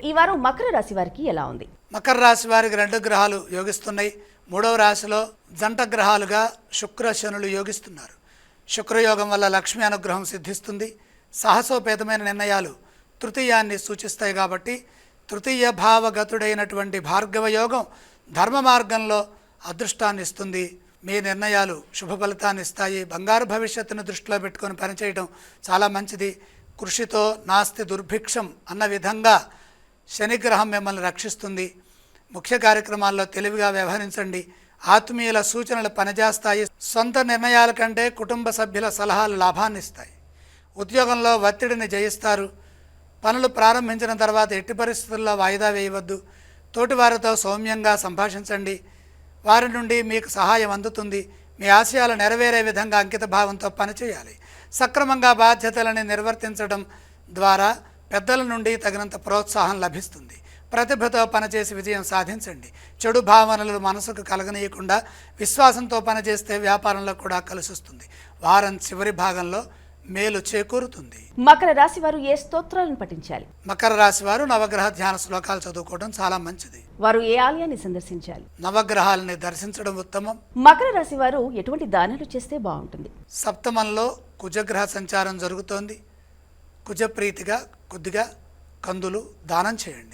ఈ వారం మకర రాశి వారికి ఎలా ఉంది? మకర రాశి వారికి రెండు గ్రహాలు యోగిస్తున్నాయి. మూడవ రాశిలో జంట గ్రహాలుగా శుక్ర శనులు యోగిస్తున్నారు. శుక్రయోగం వల్ల లక్ష్మి అనుగ్రహం సిద్ధిస్తుంది. సాహసోపేతమైన నిర్ణయాలు తృతీయాన్ని సూచిస్తాయి కాబట్టి తృతీయ భావగతుడైనటువంటి భార్గవ యోగం ధర్మ మార్గంలో అదృష్టాన్ని ఇస్తుంది. మీ నిర్ణయాలు శుభ ఫలితాన్ని ఇస్తాయి. బంగారు భవిష్యత్తును దృష్టిలో పెట్టుకొని పనిచేయడం చాలా మంచిది. కృషితో నాస్తి దుర్భిక్షం అన్న విధంగా శనిగ్రహం మిమ్మల్ని రక్షిస్తుంది. ముఖ్య కార్యక్రమాల్లో తెలివిగా వ్యవహరించండి. ఆత్మీయుల సూచనలు పనిచేస్తాయి. సొంత నిర్ణయాల కంటే కుటుంబ సభ్యుల సలహాలు లాభాన్ని ఇస్తాయి ఉద్యోగంలో ఒత్తిడిని జయిస్తారు. పనులు ప్రారంభించిన తర్వాత ఎట్టి పరిస్థితుల్లో వాయిదా వేయవద్దు. తోటివారితో సౌమ్యంగా సంభాషించండి. వారి నుండి మీకు సహాయం అందుతుంది. మీ ఆశయాలు నెరవేరే విధంగా అంకిత భావంతో పనిచేయాలి. సక్రమంగా బాధ్యతలని నిర్వర్తించడం ద్వారా పెద్దల నుండి తగినంత ప్రోత్సాహం లభిస్తుంది. ప్రతిభతో పనిచేసి విజయం సాధించండి. చెడు భావనలు మనసుకు కలగనీయకుండా విశ్వాసంతో పనిచేస్తే వ్యాపారంలో కూడా కలిసిస్తుంది. వారం చివరి భాగంలో మేలు చేకూరుతుంది. మకర రాశి వారు ఏ స్తోత్రాలను పఠించాలి? మకర రాశి వారు నవగ్రహ ధ్యాన శ్లోకాలు చదువుకోవడం చాలా మంచిది. వారు ఏ ఆలయాన్ని సందర్శించాలి? నవగ్రహాలని దర్శించడం ఉత్తమం. మకర రాశి వారు ఎటువంటి దానాలు చేస్తే బాగుంటుంది? సప్తమంలో కుజగ్రహ సంచారం జరుగుతోంది. కుజప్రీతిగా కొద్దిగా కందులు దానం చేయండి.